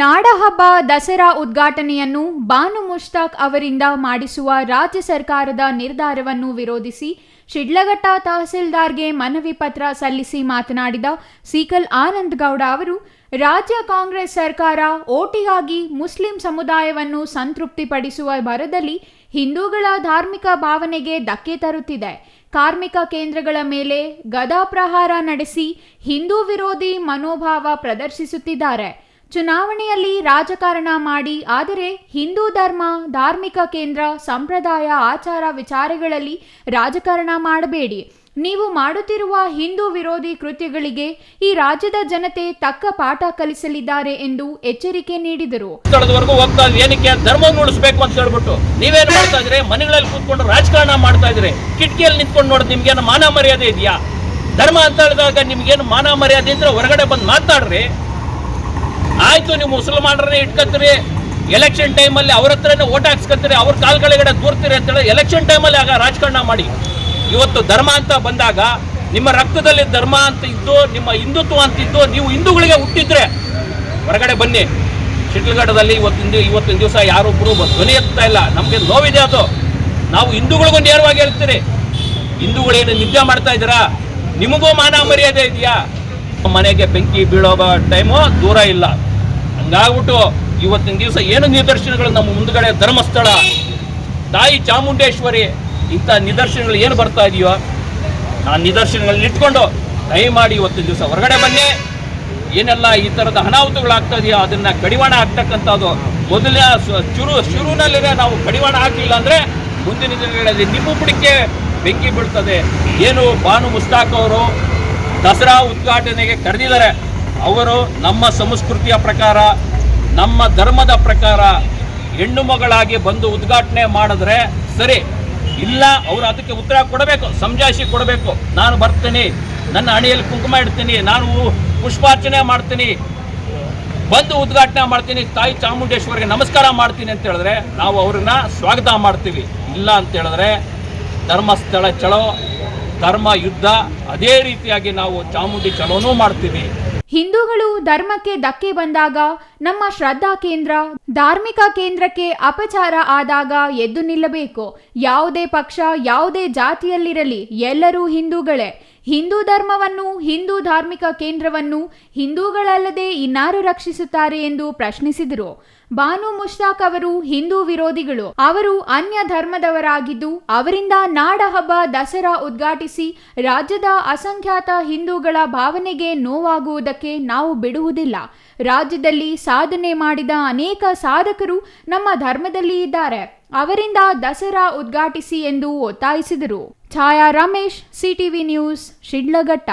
ನಾಡಹಬ್ಬ ದಸರಾ ಉದ್ಘಾಟನೆಯನ್ನು ಬಾನು ಮುಷ್ತಾಕ್ ಅವರಿಂದ ಮಾಡಿಸುವ ರಾಜ್ಯ ಸರ್ಕಾರದ ನಿರ್ಧಾರವನ್ನು ವಿರೋಧಿಸಿ ಶಿಡ್ಲಘಟ್ಟ ತಹಸೀಲ್ದಾರ್ಗೆ ಮನವಿ ಪತ್ರ ಸಲ್ಲಿಸಿ ಮಾತನಾಡಿದ ಸೀಕಲ್ ಆನಂದ್ ಗೌಡ ಅವರು, ರಾಜ್ಯ ಕಾಂಗ್ರೆಸ್ ಸರ್ಕಾರ ಓಟಿಗಾಗಿ ಮುಸ್ಲಿಂ ಸಮುದಾಯವನ್ನು ಸಂತೃಪ್ತಿಪಡಿಸುವ ಭರದಲ್ಲಿ ಹಿಂದೂಗಳ ಧಾರ್ಮಿಕ ಭಾವನೆಗೆ ಧಕ್ಕೆ ತರುತ್ತಿದೆ. ಕಾರ್ಮಿಕ ಕೇಂದ್ರಗಳ ಮೇಲೆ ಗದಾಪ್ರಹಾರ ನಡೆಸಿ ಹಿಂದೂ ವಿರೋಧಿ ಮನೋಭಾವ ಪ್ರದರ್ಶಿಸುತ್ತಿದ್ದಾರೆ. ಚುನಾವಣೆಯಲ್ಲಿ ರಾಜಕಾರಣ ಮಾಡಿ, ಆದರೆ ಹಿಂದೂ ಧರ್ಮ, ಧಾರ್ಮಿಕ ಕೇಂದ್ರ, ಸಂಪ್ರದಾಯ, ಆಚಾರ ವಿಚಾರಗಳಲ್ಲಿ ರಾಜಕಾರಣ ಮಾಡಬೇಡಿ. ನೀವು ಮಾಡುತ್ತಿರುವ ಹಿಂದೂ ವಿರೋಧಿ ಕೃತ್ಯಗಳಿಗೆ ಈ ರಾಜ್ಯದ ಜನತೆ ತಕ್ಕ ಪಾಠ ಕಲಿಸಲಿದ್ದಾರೆ ಎಂದು ಎಚ್ಚರಿಕೆ ನೀಡಿದರು. ಹೋಗ್ತಾ ಏನಕ್ಕೆ? ಧರ್ಮ ಉಳಿಸಬೇಕು ಅಂತ ಹೇಳ್ಬಿಟ್ಟು. ನೀವೇನು ಮಾಡ್ತಾ ಇದ್ರೆ? ಮನೆಗಳಲ್ಲಿ ಕೂತ್ಕೊಂಡು ರಾಜಕಾರಣ ಮಾಡ್ತಾ ಇದ್ರೆ. ಕಿಟಕಿಯಲ್ಲಿ ನಿಂತ್ಕೊಂಡು ನೋಡಿ ನಿಮ್ಗೇನು ಮಾನ ಮರ್ಯಾದೆ ಇದೆಯಾ? ಧರ್ಮ ಅಂತ ಹೇಳಿದಾಗ ನಿಮ್ಗೇನು ಮಾನ ಮರ್ಯಾದೆ ಇದ್ರೆ ಹೊರಗಡೆ ಬಂದು ಮಾತಾಡ್ರಿ. ಆಯ್ತು, ನೀವು ಮುಸಲ್ಮಾನರನ್ನೇ ಇಟ್ಕೊತೀರಿ ಎಲೆಕ್ಷನ್ ಟೈಮಲ್ಲಿ ಅವ್ರ ಹತ್ರನೇ ಓಟ್ ಹಾಕ್ಸ್ಕೊತೀರಿ ಅವ್ರ ಕಾಲ್ಗಳೆಗಡೆ ದೂರ್ತೀರಿ ಅಂತೇಳಿ ಎಲೆಕ್ಷನ್ ಟೈಮಲ್ಲಿ ಆಗ ರಾಜಕಾರಣ ಮಾಡಿ. ಇವತ್ತು ಧರ್ಮ ಅಂತ ಬಂದಾಗ, ನಿಮ್ಮ ರಕ್ತದಲ್ಲಿ ಧರ್ಮ ಅಂತ ಇದ್ದು, ನಿಮ್ಮ ಹಿಂದುತ್ವ ಅಂತ ಇದ್ದು, ನೀವು ಹಿಂದೂಗಳಿಗೆ ಹುಟ್ಟಿದ್ರೆ, ಹೊರಗಡೆ ಬನ್ನಿ. ಶಿಡ್ಲಘಟ್ಟದಲ್ಲಿ ಇವತ್ತಿನ ಇವತ್ತಿನ ದಿವಸ ಯಾರೊಬ್ಬರು ಧ್ವನಿ ಎತ್ತಾ ಇಲ್ಲ. ನಮಗೆ ನೋವಿದೆ ಅದು. ನಾವು ಹಿಂದೂಗಳಿಗೂ ನೇರವಾಗಿ ಹೇಳ್ತೀರಿ. ಹಿಂದೂಗಳೇನು ನಿದ್ದೆ ಮಾಡ್ತಾ ಇದ್ದೀರಾ? ನಿಮಗೂ ಮಾನ ಮರ್ಯಾದೆ ಇದೆಯಾ? ಮನೆಗೆ ಬೆಂಕಿ ಬೀಳೋ ಟೈಮು ದೂರ ಇಲ್ಲ. ಹಂಗಾಗ್ಬಿಟ್ಟು ಇವತ್ತಿನ ದಿವಸ ಏನು ನಿದರ್ಶನಗಳು ನಮ್ಮ ಮುಂದ್ಗಡೆ? ಧರ್ಮಸ್ಥಳ. ತಾಯಿ ಚಾಮುಂಡೇಶ್ವರಿ, ಇಂಥ ನಿದರ್ಶನಗಳು ಏನು ಬರ್ತಾ ಇದೆಯೋ, ಆ ನಿದರ್ಶನಗಳನ್ನ ಇಟ್ಕೊಂಡು ದಯಮಾಡಿ ಇವತ್ತಿನ ದಿವಸ ಹೊರಗಡೆ ಬನ್ನಿ. ಏನೆಲ್ಲ ಈ ಥರದ ಅನಾಹುತಗಳಾಗ್ತಾ ಇದೆಯೋ, ಅದನ್ನ ಕಡಿವಾಣ ಆಗ್ತಕ್ಕಂಥದ್ದು ಮೊದಲೇ ಶುರು, ಶುರುನಲ್ಲಿನೇ ನಾವು ಕಡಿವಾಣ ಹಾಕಲಿಲ್ಲ ಅಂದರೆ ಮುಂದಿನ ದಿನಗಳಲ್ಲಿ ನಿಮ್ಮ ಬಿಡಿಕೆ ಬೆಂಕಿ ಬೀಳ್ತದೆ. ಏನು ಬಾನು ಮುಸ್ತಾಕ್ ಅವರು ದಸರಾ ಉದ್ಘಾಟನೆಗೆ ಕರೆದಿದ್ದಾರೆ. ಅವರು ನಮ್ಮ ಸಂಸ್ಕೃತಿಯ ಪ್ರಕಾರ, ನಮ್ಮ ಧರ್ಮದ ಪ್ರಕಾರ ಹೆಣ್ಣು ಮಗಳಾಗಿ ಬಂದು ಉದ್ಘಾಟನೆ ಮಾಡಿದ್ರೆ ಸರಿ, ಇಲ್ಲ ಅವರು ಅದಕ್ಕೆ ಉತ್ತರ ಕೊಡಬೇಕು ಸಂಜಾಸಿ ಕೊಡಬೇಕು. ನಾನು ಬರ್ತೀನಿ, ನನ್ನ ಹಣೆಯಲ್ಲಿ ಕುಂಕುಮ ಇಡ್ತೀನಿ, ನಾನು ಪುಷ್ಪಾರ್ಚನೆ ಮಾಡ್ತೀನಿ, ಬಂದು ಉದ್ಘಾಟನೆ ಮಾಡ್ತೀನಿ, ತಾಯಿ ಚಾಮುಂಡೇಶ್ವರಿಗೆ ನಮಸ್ಕಾರ ಮಾಡ್ತೀನಿ ಅಂತ ಹೇಳಿದ್ರೆ ನಾವು ಅವ್ರನ್ನ ಸ್ವಾಗತ ಮಾಡ್ತೀವಿ. ಇಲ್ಲ ಅಂತ ಹೇಳಿದ್ರೆ ಧರ್ಮಸ್ಥಳ ಚಳೋ, ಧರ್ಮ ಯುದ್ಧ, ಅದೇ ರೀತಿಯಾಗಿ ನಾವು ಚಾಮುಂಡಿ ಚಲೋನೂ ಮಾಡ್ತೀವಿ. ಹಿಂದೂಗಳು ಧರ್ಮಕ್ಕೆ ಧಕ್ಕೆ ಬಂದಾಗ ನಮ್ಮ ಶ್ರದ್ಧಾ ಕೇಂದ್ರ ಧಾರ್ಮಿಕ ಕೇಂದ್ರಕ್ಕೆ ಅಪಚಾರ ಆದಾಗ ಎದ್ದು ನಿಲ್ಲಬೇಕು. ಯಾವುದೇ ಪಕ್ಷ, ಯಾವುದೇ ಜಾತಿಯಲ್ಲಿರಲಿ, ಎಲ್ಲರೂ ಹಿಂದೂಗಳೇ. ಹಿಂದೂ ಧರ್ಮವನ್ನು, ಹಿಂದೂ ಧಾರ್ಮಿಕ ಕೇಂದ್ರವನ್ನು ಹಿಂದೂಗಳಲ್ಲದೆ ಇನ್ನಾರು ರಕ್ಷಿಸುತ್ತಾರೆ ಎಂದು ಪ್ರಶ್ನಿಸಿದರು. ಬಾನು ಮುಷ್ತಾಕ್ ಅವರು ಹಿಂದೂ ವಿರೋಧಿಗಳು. ಅವರು ಅನ್ಯ ಧರ್ಮದವರಾಗಿದ್ದು, ಅವರಿಂದ ನಾಡ ಹಬ್ಬ ದಸರಾ ಉದ್ಘಾಟಿಸಿ ರಾಜ್ಯದ ಅಸಂಖ್ಯಾತ ಹಿಂದೂಗಳ ಭಾವನೆಗೆ ನೋವಾಗುವುದಕ್ಕೆ ನಾವು ಬಿಡುವುದಿಲ್ಲ. ರಾಜ್ಯದಲ್ಲಿ ಸಾಧನೆ ಮಾಡಿದ ಅನೇಕ ಸಾಧಕರು ನಮ್ಮ ಧರ್ಮದಲ್ಲಿ ಇದ್ದಾರೆ. ಅವರಿಂದ ದಸರಾ ಉದ್ಘಾಟಿಸಿ ಎಂದು ಒತ್ತಾಯಿಸಿದರು. Chaya Ramesh CTV news Shidlaghatta.